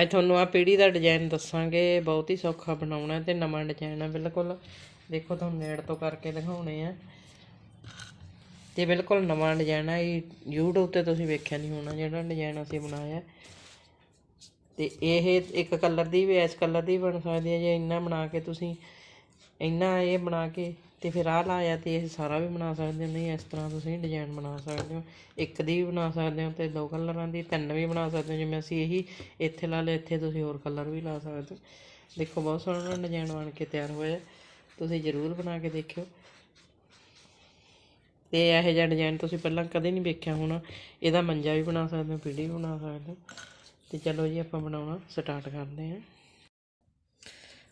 ਅੱਜ ਤੁਹਾਨੂੰ ਆ ਪੀੜੀ ਦਾ ਡਿਜ਼ਾਈਨ ਦੱਸਾਂਗੇ, ਬਹੁਤ ਹੀ ਸੌਖਾ ਬਣਾਉਣਾ ਤੇ ਨਵਾਂ ਡਿਜ਼ਾਈਨ ਆ, ਬਿਲਕੁਲ। ਦੇਖੋ ਤੁਹਾਨੂੰ ਨੇੜ ਤੋਂ ਕਰਕੇ ਦਿਖਾਉਣੇ ਆ। ਤੇ ਬਿਲਕੁਲ ਨਵਾਂ ਡਿਜ਼ਾਈਨ ਆ, ਇਹ YouTube ਤੇ ਤੁਸੀਂ ਵੇਖਿਆ ਨਹੀਂ ਹੋਣਾ ਜਿਹੜਾ ਡਿਜ਼ਾਈਨ ਅਸੀਂ ਬਣਾਇਆ। ਤੇ ਇਹ ਇੱਕ ਕਲਰ ਦੀ ਵੀ, ਇਸ ਕਲਰ ਦੀ ਵੀ ਬਣ ਸਕਦੀ ਹੈ ਜੇ ਇੰਨਾ ਬਣਾ ਕੇ ਤੁਸੀਂ, ਇੰਨਾ ਇਹ ਬਣਾ ਕੇ ਅਤੇ ਫਿਰ ਆਹ ਲਾਇਆ ਅਤੇ ਇਹ ਸਾਰਾ ਵੀ ਬਣਾ ਸਕਦੇ ਹੋ। ਨਹੀਂ, ਇਸ ਤਰ੍ਹਾਂ ਤੁਸੀਂ ਡਿਜ਼ਾਇਨ ਬਣਾ ਸਕਦੇ ਹੋ। ਇੱਕ ਦੀ ਵੀ ਬਣਾ ਸਕਦੇ ਹੋ ਅਤੇ ਦੋ ਕਲਰਾਂ ਦੀ, ਤਿੰਨ ਵੀ ਬਣਾ ਸਕਦੇ ਹੋ। ਜਿਵੇਂ ਅਸੀਂ ਇਹੀ ਇੱਥੇ ਲਾ ਲਿਆ, ਇੱਥੇ ਤੁਸੀਂ ਹੋਰ ਕਲਰ ਵੀ ਲਾ ਸਕਦੇ ਹੋ। ਦੇਖੋ, ਬਹੁਤ ਸੋਹਣਾ ਡਿਜ਼ਾਈਨ ਬਣ ਕੇ ਤਿਆਰ ਹੋਇਆ। ਤੁਸੀਂ ਜ਼ਰੂਰ ਬਣਾ ਕੇ ਦੇਖਿਓ। ਤੇ ਇਹੋ ਜਿਹਾ ਡਿਜ਼ਾਈਨ ਤੁਸੀਂ ਪਹਿਲਾਂ ਕਦੇ ਨਹੀਂ ਵੇਖਿਆ ਹੋਣਾ। ਇਹਦਾ ਮੰਜਾ ਵੀ ਬਣਾ ਸਕਦੇ ਹੋ, ਪੀੜੀ ਵੀ ਬਣਾ ਸਕਦੇ ਹੋ। ਤੇ ਚਲੋ ਜੀ, ਆਪਾਂ ਬਣਾਉਣਾ ਸਟਾਰਟ ਕਰਦੇ ਹਾਂ।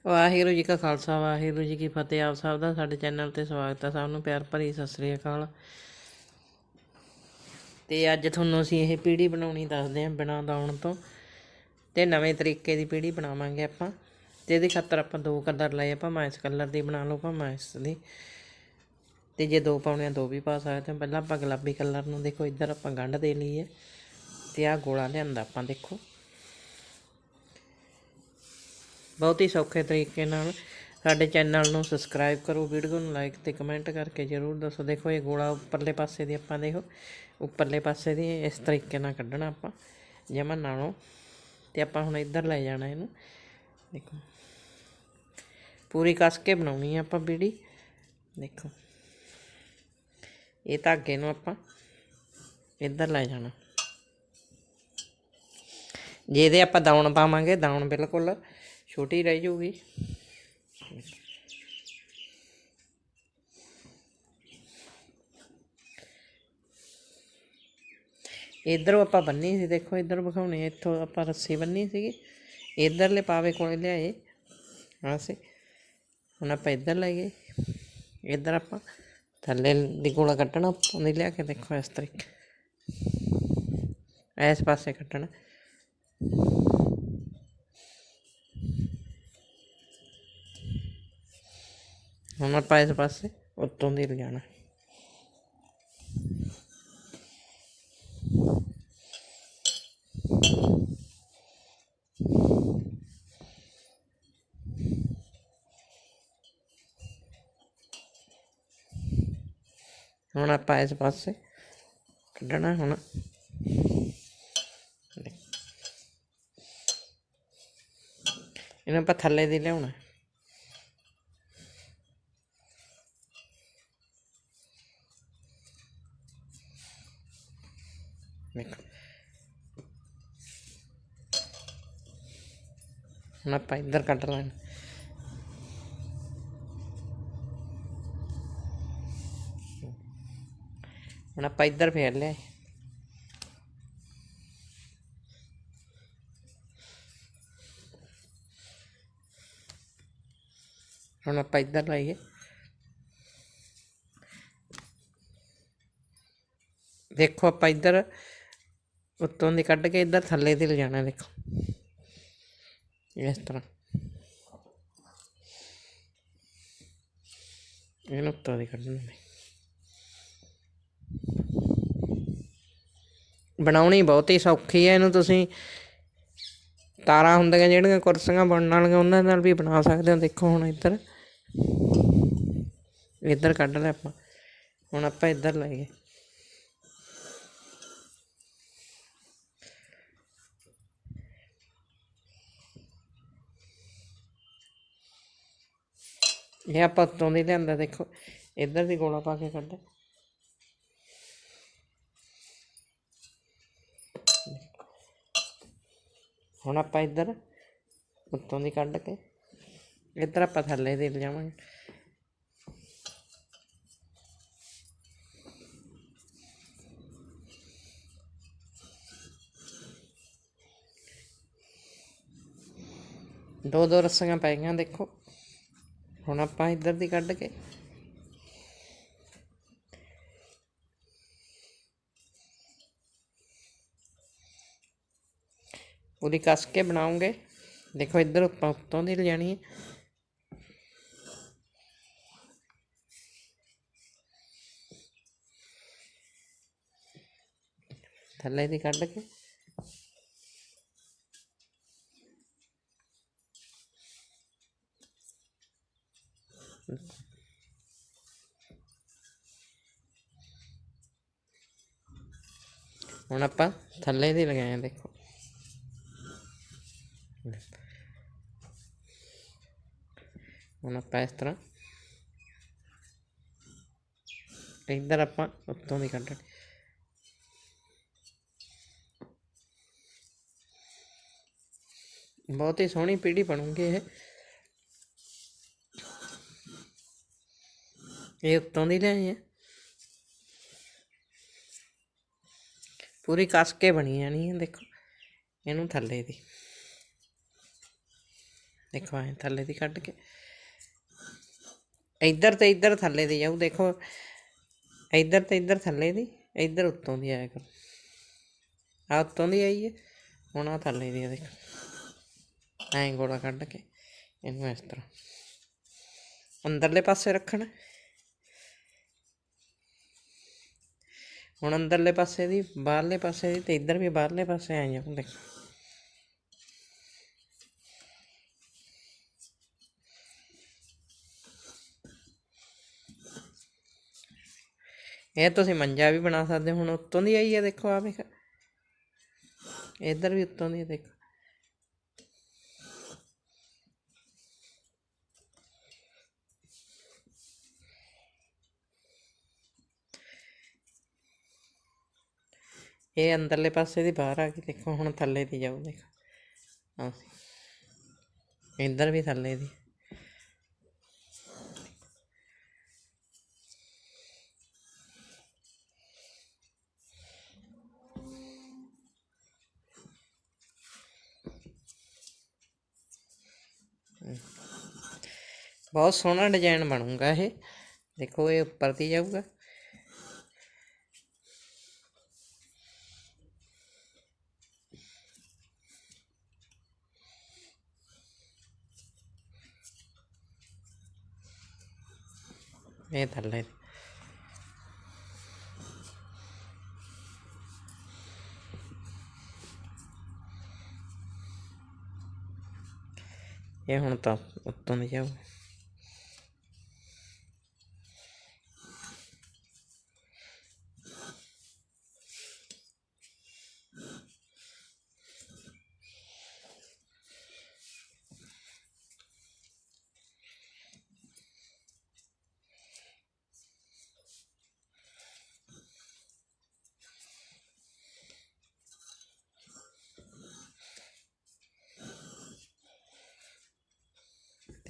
ਵਾਹਿਗੁਰੂ ਜੀ ਕਾ ਖਾਲਸਾ, ਵਾਹਿਗੁਰੂ ਜੀ ਕੀ ਫਤਿਹ। ਆਪ ਸਭ ਦਾ ਸਾਡੇ ਚੈਨਲ ਤੇ ਸਵਾਗਤ ਹੈ ਸਭ ਨੂੰ ਪਿਆਰ ਭਰੀ ਸਤਿ ਸ੍ਰੀ ਅਕਾਲ। ਤੇ ਅੱਜ ਤੁਹਾਨੂੰ ਅਸੀਂ ਇਹ ਪੀੜੀ ਬਣਾਉਣੀ ਦੱਸਦੇ ਹਾਂ ਬਿਨਾਂ ਦਾਉਣ ਤੋਂ। ਤੇ ਨਵੇਂ ਤਰੀਕੇ ਦੀ ਪੀੜੀ ਬਣਾਵਾਂਗੇ ਆਪਾਂ। ਤੇ ਇਹਦੇ ਖਾਤਰ ਆਪਾਂ ਦੋ ਕਲਰ ਲਏ। ਆਪਾਂ ਇਸ ਕਲਰ ਦੀ ਬਣਾ ਲਓ ਭਾਵੇਂ ਇਸ ਦੀ। ਤੇ ਜੇ ਦੋ ਪਾਉਣੇ ਆ, ਦੋ ਵੀ ਪਾ ਸਕਦੇ ਹਾਂ। ਪਹਿਲਾਂ ਆਪਾਂ ਗੁਲਾਬੀ ਕਲਰ ਨੂੰ ਦੇਖੋ, ਇੱਧਰ ਆਪਾਂ ਗੰਢ ਦੇ ਲਈਏ। ਹੈ ਤੇ ਆਹ ਗੋਲਾ ਲਿਆਂਦਾ ਆਪਾਂ ਦੇਖੋ। ਬਹੁਤ ਹੀ ਸੌਖੇ ਤਰੀਕੇ ਨਾਲ ਸਾਡੇ ਚੈਨਲ ਨੂੰ ਸਬਸਕ੍ਰਾਈਬ ਕਰੋ ਵੀਡੀਓ ਨੂੰ ਲਾਈਕ ਤੇ ਕਮੈਂਟ ਕਰਕੇ ਜਰੂਰ ਦੱਸੋ। ਦੇਖੋ, ਇਹ ਗੋਲਾ ਉੱਪਰਲੇ ਪਾਸੇ ਦੀ ਆਪਾਂ ਦੇਖੋ, ਉੱਪਰਲੇ ਪਾਸੇ ਦੀ ਇਸ ਤਰੀਕੇ ਨਾਲ ਕੱਢਣਾ ਆਪਾਂ, ਜਮਾ ਨਾਲੋਂ। ਤੇ ਆਪਾਂ ਹੁਣ ਇੱਧਰ ਲੈ ਜਾਣਾ ਇਹਨੂੰ। ਦੇਖੋ, ਪੂਰੀ ਕੱਸ ਕੇ ਬਣਾਉਣੀ ਆ ਆਪਾਂ ਬੀੜੀ। ਦੇਖੋ, ਇਹ ਧਾਗੇ ਨੂੰ ਆਪਾਂ ਇੱਧਰ ਲੈ ਜਾਣਾ। ਜਿਹਦੇ ਆਪਾਂ ਦਾਉਣ ਪਾਵਾਂਗੇ, ਦਾਉਣ ਬਿਲਕੁਲ ਛੋਟੀ ਰਹਿ ਜਾਊਗੀ ਇਧਰੋਂ ਆਪਾਂ ਬੰਨੀ ਸੀ, ਦੇਖੋ ਇਧਰ ਵਿਖਾਉਣੀ ਇੱਥੋਂ ਆਪਾਂ ਰੱਸੀ ਬੰਨੀ ਸੀਗੀ। ਇਧਰਲੇ ਪਾਵੇ ਕੋਲੇ ਲਿਆਏ ਆਸੇ ਹੁਣ ਆਪਾਂ ਇੱਧਰ ਲੈ ਗਏ। ਇੱਧਰ ਆਪਾਂ ਥੱਲੇ ਦੀ ਗੋਲਾ ਕੱਟਣਾ ਉਹਨੇ ਲਿਆ ਕੇ ਦੇਖੋ ਇਸ ਤਰੀਕੇ। ਇਸ ਪਾਸੇ ਕੱਟਣਾ। ਹੁਣ ਆਪਾਂ ਇਸ ਪਾਸੇ ਉੱਤੋਂ ਦੀ ਲਿਜਾਣਾ। ਹੁਣ ਆਪਾਂ ਇਸ ਪਾਸੇ ਕੱਢਣਾ ਹੁਣ। ਇਹਨਾਂ ਆਪਾਂ ਥੱਲੇ ਦੀ ਲਿਆਉਣਾ। ਹੁਣ ਆਪਾਂ ਇੱਧਰ ਕੱਢ ਲੈਣਾ। ਹੁਣ ਆਪਾਂ ਇੱਧਰ ਫੇਰ ਲਿਆ ਹੁਣ ਆਪਾਂ ਇੱਧਰ ਲਾਈਏ। ਦੇਖੋ ਆਪਾਂ ਇੱਧਰ ਉੱਤੋਂ ਦੀ ਕੱਢ ਕੇ ਇੱਧਰ ਥੱਲੇ ਦੀ ਲਿਜਾਣਾ, ਦੇਖੋ। ਇਸ ਤਰ੍ਹਾਂ ਇਹਨੂੰ ਉੱਤੋਂ ਦੀ ਕੱਢਣਾ ਹੈ ਬਣਾਉਣੀ ਬਹੁਤ ਹੀ ਸੌਖੀ ਹੈ ਇਹਨੂੰ ਤੁਸੀਂ। ਤਾਰਾਂ ਹੁੰਦੀਆਂ ਜਿਹੜੀਆਂ, ਕੁਰਸੀਆਂ ਬਣਨ ਵਾਲੀਆਂ, ਉਹਨਾਂ ਨਾਲ ਵੀ ਬਣਾ ਸਕਦੇ ਹੋ। ਦੇਖੋ ਹੁਣ ਇੱਧਰ। ਇੱਧਰ ਕੱਢ ਲੈ ਆਪਾਂ। ਹੁਣ ਆਪਾਂ ਇੱਧਰ ਲੈ ਗਏ ਇਹ ਆਪਾਂ ਉੱਤੋਂ ਦੀ ਲਿਆਂਦਾ, ਦੇਖੋ। ਇੱਧਰ ਦੀ ਗੋਲਾ ਪਾ ਕੇ ਕੱਢ ਹੁਣ ਆਪਾਂ ਇੱਧਰ ਉੱਤੋਂ ਦੀ ਕੱਢ ਕੇ, ਇੱਧਰ ਆਪਾਂ ਥੱਲੇ ਦੇ ਲਿਜਾਵਾਂਗੇ ਦੋ ਦੋ ਰੱਸੀਆਂ ਪੈ ਗਈਆਂ, ਦੇਖੋ। ਹੁਣ ਆਪਾਂ ਇੱਧਰ ਦੀ ਕੱਢ ਕੇ। ਉਹਦੀ ਕੱਸ ਕੇ ਬਣਾਉਂਗੇ। ਦੇਖੋ ਇੱਧਰ ਉੱਪਰ, ਉੱਤੋਂ ਦੀ ਲਿਜਾਣੀ ਹੈ। ਥੱਲੇ ਦੀ ਕੱਢ ਕੇ। ਹੁਣ ਆਪਾਂ ਥੱਲੇ ਦੀ ਲਗਾਏ ਦੇਖੋ ਹੁਣ ਆਪਾਂ ਇਸ ਤਰ੍ਹਾਂ ਇੱਧਰ ਆਪਾਂ ਉੱਤੋਂ ਦੀ ਕੱਢਣੀ ਬਹੁਤ ਹੀ ਸੋਹਣੀ ਪੀੜੀ ਬਣੂਗੀ ਇਹ ਇਹ ਉੱਤੋਂ ਦੀ ਲਿਆਏ ਆ ਪੂਰੀ ਕੱਸ ਕੇ ਬਣੀ ਜਾਣੀ ਹੈ ਦੇਖੋ, ਇਹਨੂੰ ਥੱਲੇ ਦੀ। ਦੇਖੋ, ਐ ਥੱਲੇ ਦੀ ਕੱਢ ਕੇ। ਇੱਧਰ ਤੇ ਇੱਧਰ ਥੱਲੇ ਦੀ ਜਾਊ, ਦੇਖੋ। ਇੱਧਰ ਤੇ ਇੱਧਰ ਥੱਲੇ ਦੀ, ਇੱਧਰ ਉੱਤੋਂ ਦੀ ਆਇਆ ਕਰੋ। ਆ ਉੱਤੋਂ ਦੀ ਆਈ ਹੈ ਹੁਣ ਆ ਥੱਲੇ ਦੀ ਆ, ਦੇਖੋ। ਐਂ ਗੋਲਾ ਕੱਢ ਕੇ, ਇਹਨੂੰ ਇਸ ਤਰ੍ਹਾਂ। ਅੰਦਰਲੇ ਪਾਸੇ ਰੱਖਣਾ। ਹੁਣ ਅੰਦਰਲੇ ਪਾਸੇ ਦੀ, ਬਾਹਰਲੇ ਪਾਸੇ ਦੀ ਤੇ ਇੱਧਰ ਵੀ ਬਾਹਰਲੇ ਪਾਸੇ ਆ ਜਾਊ ਦੇਖੋ ਇਹ ਤੁਸੀਂ ਮੰਜਾ ਵੀ ਬਣਾ ਸਕਦੇ ਹੋ। ਹੁਣ ਉੱਤੋਂ ਦੀ ਆਈ ਹੈ ਦੇਖੋ ਆ ਵੇਖ ਇੱਧਰ ਵੀ ਉੱਤੋਂ ਦੀ ਹੈ ਦੇਖੋ ਇਹ ਅੰਦਰਲੇ ਪਾਸੇ ਦੀ ਬਾਹਰ ਆ ਗਈ ਦੇਖੋ, ਹੁਣ ਥੱਲੇ ਦੀ ਜਾਊ, ਦੇਖੋ। ਹਾਂ ਇੱਧਰ ਵੀ ਥੱਲੇ ਦੀ। ਬਹੁਤ ਸੋਹਣਾ ਡਿਜ਼ਾਈਨ ਬਣੂਗਾ ਇਹ। ਦੇਖੋ, ਇਹ ਉੱਪਰ ਦੀ ਜਾਊਗਾ। ਇਹ ਹੁਣ ਤਾਂ ਉੱਤੋਂ ਦੀ ਜਾਊ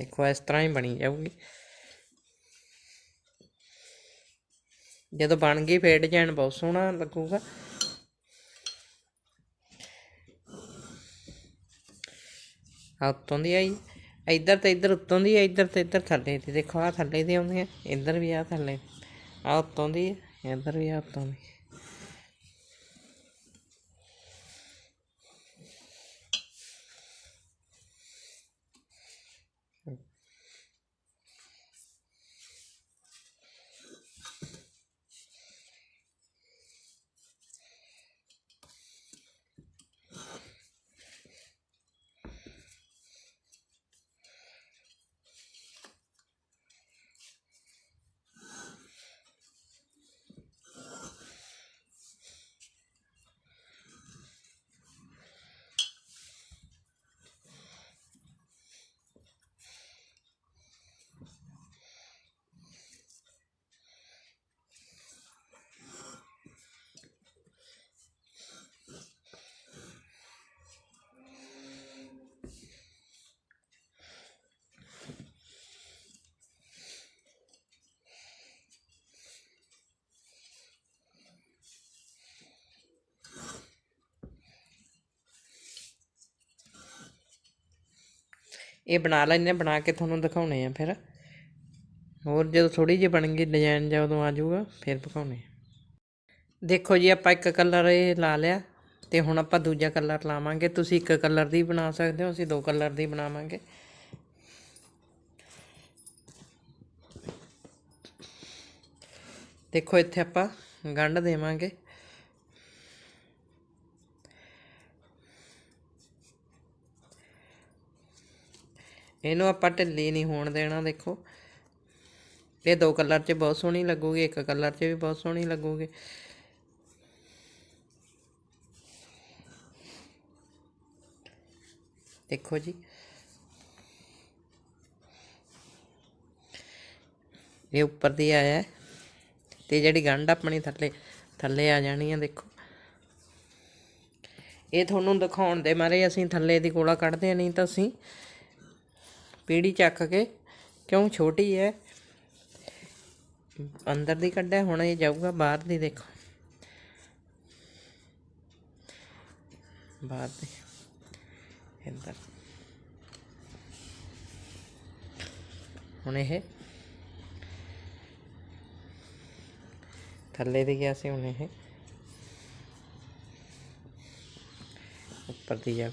ਦੇਖੋ ਇਸ ਤਰ੍ਹਾਂ ਹੀ ਬਣੀ ਜਾਊਗੀ। ਜਦੋਂ ਬਣ ਗਈ ਫੇਰ ਡਿਜ਼ਾਈਨ ਬਹੁਤ ਸੋਹਣਾ ਲੱਗੂਗਾ। ਆ ਉੱਤੋਂ ਦੀ ਆਈ। ਇੱਧਰ ਤੇ ਇੱਧਰ ਉੱਤੋਂ ਦੀ ਆ, ਇੱਧਰ ਤੇ ਇੱਧਰ ਥੱਲੇ ਦੀ। ਦੇਖੋ ਆ ਥੱਲੇ ਦੀ ਆਉਂਦੀ ਹੈ ਇੱਧਰ ਵੀ ਆ ਥੱਲੇ ਆ ਉੱਤੋਂ ਦੀ ਹੈ, ਇੱਧਰ ਵੀ ਆ ਉੱਤੋਂ ਦੀ। ਇਹ ਬਣਾ ਲੈਣੇ ਬਣਾ ਕੇ ਤੁਹਾਨੂੰ ਦਿਖਾਉਣੇ ਆ ਫਿਰ। ਹੋਰ ਜਦੋਂ ਥੋੜੀ ਜਿਹੀ ਬਣ ਗਈ ਡਿਜ਼ਾਈਨ ਜਾਂ ਉਦੋਂ ਆ ਜਾਊਗਾ, ਫਿਰ ਦਿਖਾਉਣੇ ਦੇਖੋ ਜੀ, ਆਪਾਂ ਇੱਕ ਕਲਰ ਇਹ ਲਾ ਲਿਆ ਤੇ ਹੁਣ ਆਪਾਂ ਦੂਜਾ ਕਲਰ ਲਾਵਾਂਗੇ। ਤੁਸੀਂ ਇੱਕ ਕਲਰ ਦੀ ਬਣਾ ਸਕਦੇ ਹੋ, ਅਸੀਂ ਦੋ ਕਲਰ ਦੀ ਬਣਾਵਾਂਗੇ। ਦੇਖੋ, ਇੱਥੇ ਆਪਾਂ ਗੰਢ ਦੇਵਾਂਗੇ। ਇਹਨੂੰ ਆਪਾਂ ਢਿੱਲੀ ਨਹੀਂ ਹੋਣ ਦੇਣਾ, ਦੇਖੋ। ਇਹ ਦੋ ਕਲਰ 'ਚ ਬਹੁਤ ਸੋਹਣੀ ਲੱਗੂਗੀ, ਇੱਕ ਕਲਰ 'ਚ ਵੀ ਬਹੁਤ ਸੋਹਣੀ ਲੱਗੂਗੀ। ਦੇਖੋ ਜੀ। ਇਹ ਉੱਪਰ ਦੀ ਆਇਆ ਹੈ ਤੇ ਜਿਹੜੀ ਗੰਢ ਆਪਣੀ ਥੱਲੇ ਥੱਲੇ ਆ ਜਾਣੀ ਆ ਦੇਖੋ। ਇਹ ਤੁਹਾਨੂੰ ਦਿਖਾਉਣ ਦੇ ਮਾਰੇ ਅਸੀਂ ਥੱਲੇ ਦੀ ਗੋਲਾ ਕੱਢਦੇ ਨਹੀਂ ਤਾਂ ਅਸੀਂ ਪੀੜੀ ਚੱਕ ਕੇ, ਕਿਉਂ ਛੋਟੀ ਹੈ ਅੰਦਰ ਦੀ ਕੱਢਿਆ, ਹੁਣ ਇਹ ਜਾਊਗਾ, ਬਾਹਰ ਦੀ ਦੇਖੋ। ਬਾਹਰ ਦੀ, ਇੱਧਰ। ਹੁਣ ਇਹ ਥੱਲੇ ਦੀ ਗਿਆ ਸੀ, ਹੁਣ ਇਹ ਉੱਪਰ ਦੀ ਜਾ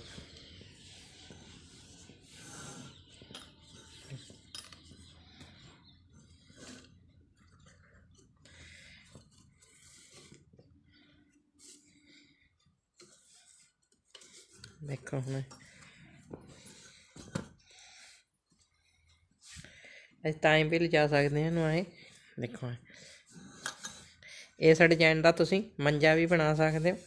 ਦੇਖੋ ਹੁਣ ਅਸੀਂ ਟਾਈਮ ਵੀ ਲਿਜਾ ਸਕਦੇ ਹਾਂ ਇਹਨੂੰ ਆਏ ਦੇਖੋ ਇਹ। ਇਸ ਡਿਜ਼ਾਈਨ ਦਾ ਤੁਸੀਂ ਮੰਜਾ ਵੀ ਬਣਾ ਸਕਦੇ ਹੋ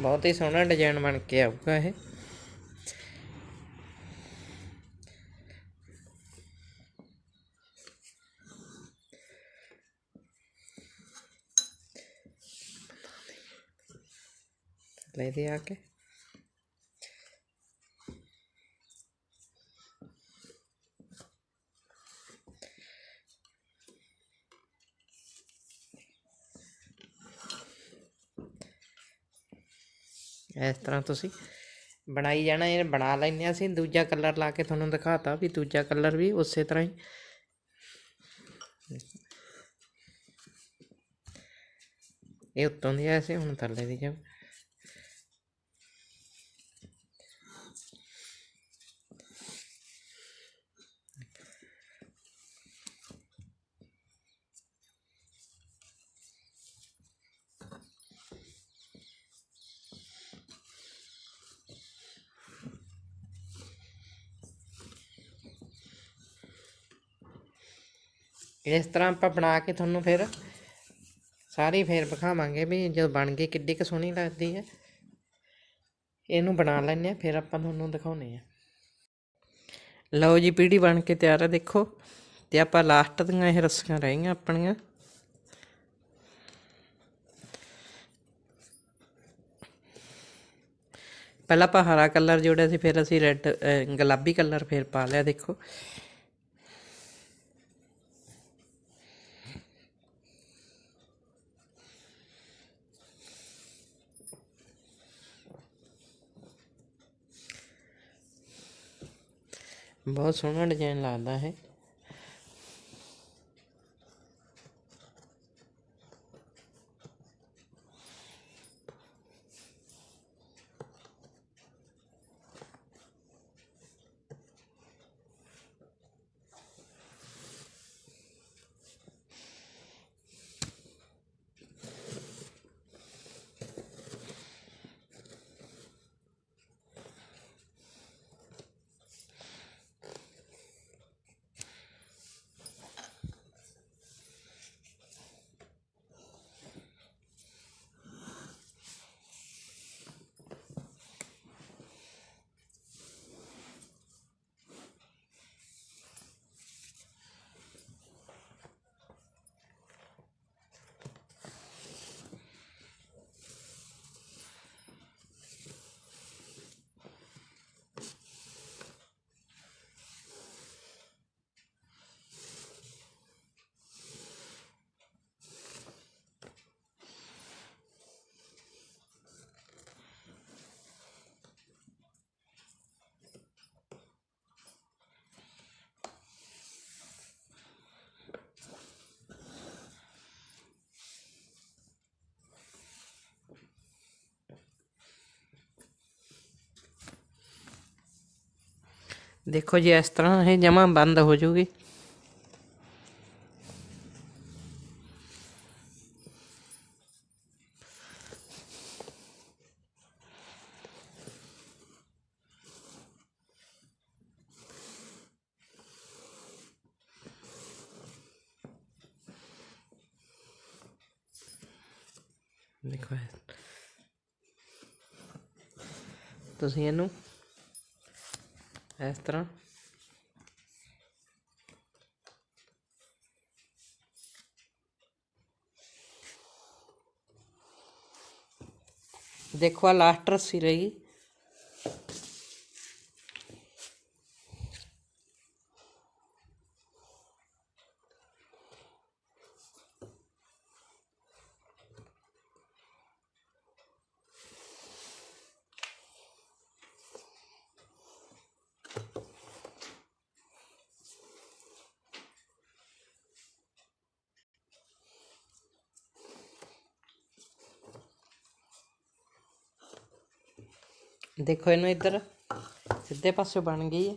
ਬਹੁਤ ਹੀ ਸੋਹਣਾ ਡਿਜ਼ਾਈਨ ਬਣ ਕੇ ਆਊਗਾ ਇਹ। ਲੈ ਦੇ ਆ ਕੇ। ਇਸ ਤਰ੍ਹਾਂ ਤੁਸੀਂ ਬਣਾਈ ਜਾਣਾ, ਇਹ ਬਣਾ ਲੈਂਦੇ ਹਾਂ ਅਸੀਂ। ਦੂਜਾ ਕਲਰ ਲਾ ਕੇ ਤੁਹਾਨੂੰ ਦਿਖਾਤਾ ਵੀ ਦੂਜਾ ਕਲਰ ਵੀ ਉਸੇ ਤਰ੍ਹਾਂ ਹੀ। ਇਹ ਉੱਤੋਂ ਦੀ ਆਇਆ ਸੀ ਹੁਣ ਥੱਲੇ ਦੀ ਜਾ ਇਸ ਤਰ੍ਹਾਂ ਆਪਾਂ ਬਣਾ ਕੇ ਤੁਹਾਨੂੰ ਫਿਰ ਸਾਰੀ ਫੇਰ ਵਿਖਾਵਾਂਗੇ ਵੀ ਜਦੋਂ ਬਣ ਗਈ ਕਿੱਡੀ ਕੁ ਸੋਹਣੀ ਲੱਗਦੀ ਹੈ। ਇਹਨੂੰ ਬਣਾ ਲੈਂਦੇ ਆ ਫਿਰ ਆਪਾਂ ਤੁਹਾਨੂੰ ਦਿਖਾਉਨੇ ਆ ਲਓ ਜੀ, ਪੀੜੀ ਬਣ ਕੇ ਤਿਆਰ ਹੈ, ਦੇਖੋ। ਤੇ ਆਪਾਂ ਲਾਸਟ ਦੀਆਂ ਇਹ ਰੱਸੀਆਂ ਰਹੀਆਂ ਆਪਣੀਆਂ। ਪਹਿਲਾਂ ਆਪਾਂ ਹਰਾ ਕਲਰ ਜੋੜਿਆ ਸੀ, ਫਿਰ ਅਸੀਂ ਰੈੱਡ ਗੁਲਾਬੀ ਕਲਰ ਫਿਰ ਪਾ ਲਿਆ, ਦੇਖੋ। ਬਹੁਤ ਸੋਹਣਾ ਡਿਜ਼ਾਈਨ ਲੱਗਦਾ ਹੈ ਦੇਖੋ ਜੀ ਇਸ ਤਰ੍ਹਾਂ ਇਹ ਜਮਾ ਬੰਦ ਹੋ ਜੂਗੀ। ਦੇਖੋ ਤੁਸੀਂ ਇਹਨੂੰ ਇਸ ਤਰ੍ਹਾਂ ਦੇਖੋ ਆ ਲਾਸਟ ਰੱਸੀ ਰਹੀ। ਦੇਖੋ ਇਹਨੂੰ ਇੱਧਰ ਸਿੱਧੇ ਪਾਸੇ ਬਣ ਗਈ। ਹੈ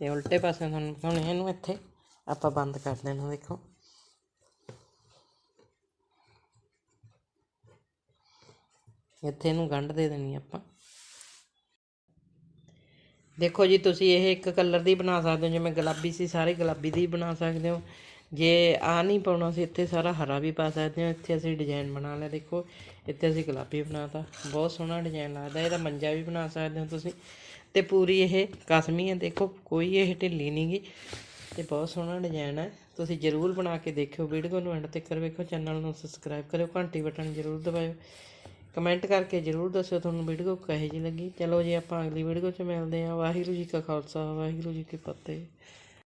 ਤੇ ਉਲਟੇ ਪਾਸੇ ਤੁਹਾਨੂੰ ਹੁਣ ਇਹਨੂੰ ਇੱਥੇ ਆਪਾਂ ਬੰਦ ਕਰ ਦੇਣਾ, ਦੇਖੋ। ਇੱਥੇ ਇਹਨੂੰ ਗੰਢ ਦੇ ਦੇਣੀ ਆਪਾਂ। ਦੇਖੋ ਜੀ, ਤੁਸੀਂ ਇਹ ਇੱਕ ਕਲਰ ਦੀ ਬਣਾ ਸਕਦੇ ਹੋ, ਜਿਵੇਂ ਗੁਲਾਬੀ ਸੀ, ਸਾਰੇ ਗੁਲਾਬੀ ਦੀ ਬਣਾ ਸਕਦੇ ਹੋ। ਜੇ ਆ ਨਹੀਂ ਪਾਉਣਾ ਸੀ, ਇੱਥੇ ਸਾਰਾ ਹਰਾ ਵੀ ਪਾ ਸਕਦੇ ਹੋ। ਇੱਥੇ ਅਸੀਂ ਡਿਜ਼ਾਈਨ ਬਣਾ ਲਿਆ। ਦੇਖੋ, ਇੱਥੇ ਅਸੀਂ ਗੁਲਾਬੀ ਬਣਾਤਾ। ਬਹੁਤ ਸੋਹਣਾ ਡਿਜ਼ਾਈਨ ਲੱਗਦਾ। ਇਹਦਾ ਮੰਜਾ ਵੀ ਬਣਾ ਸਕਦੇ ਹੋ ਤੁਸੀਂ। ਤੇ ਪੂਰੀ ਇਹ ਕਸਮੀ ਹੈ। ਦੇਖੋ, ਕੋਈ ਇਹ ਢਿੱਲੀ ਨਹੀਂ ਗੀ। ਤੇ ਬਹੁਤ ਸੋਹਣਾ ਡਿਜ਼ਾਈਨ ਹੈ। ਤੁਸੀਂ ਜ਼ਰੂਰ ਬਣਾ ਕੇ ਦੇਖਿਓ ਵੀਡੀਓ ਨੂੰ। ਐਂਡ ਤੱਕ ਵੇਖੋ। ਚੈਨਲ ਨੂੰ ਸਬਸਕ੍ਰਾਈਬ ਕਰਿਓ। ਘੰਟੀ ਬਟਨ ਜ਼ਰੂਰ ਦਬਾਇਓ। ਕਮੈਂਟ ਕਰਕੇ ਜ਼ਰੂਰ ਦੱਸਿਓ ਤੁਹਾਨੂੰ ਵੀਡੀਓ ਕਿਹੋ ਜਿਹੀ ਲੱਗੀ। ਚਲੋ ਜੀ, ਆਪਾਂ ਅਗਲੀ ਵੀਡੀਓ 'ਚ ਮਿਲਦੇ ਹਾਂ। ਵਾਹਿਗੁਰੂ ਜੀ ਕਾ ਖਾਲਸਾ, ਵਾਹਿਗੁਰੂ ਜੀ ਕੀ ਫਤਿਹ।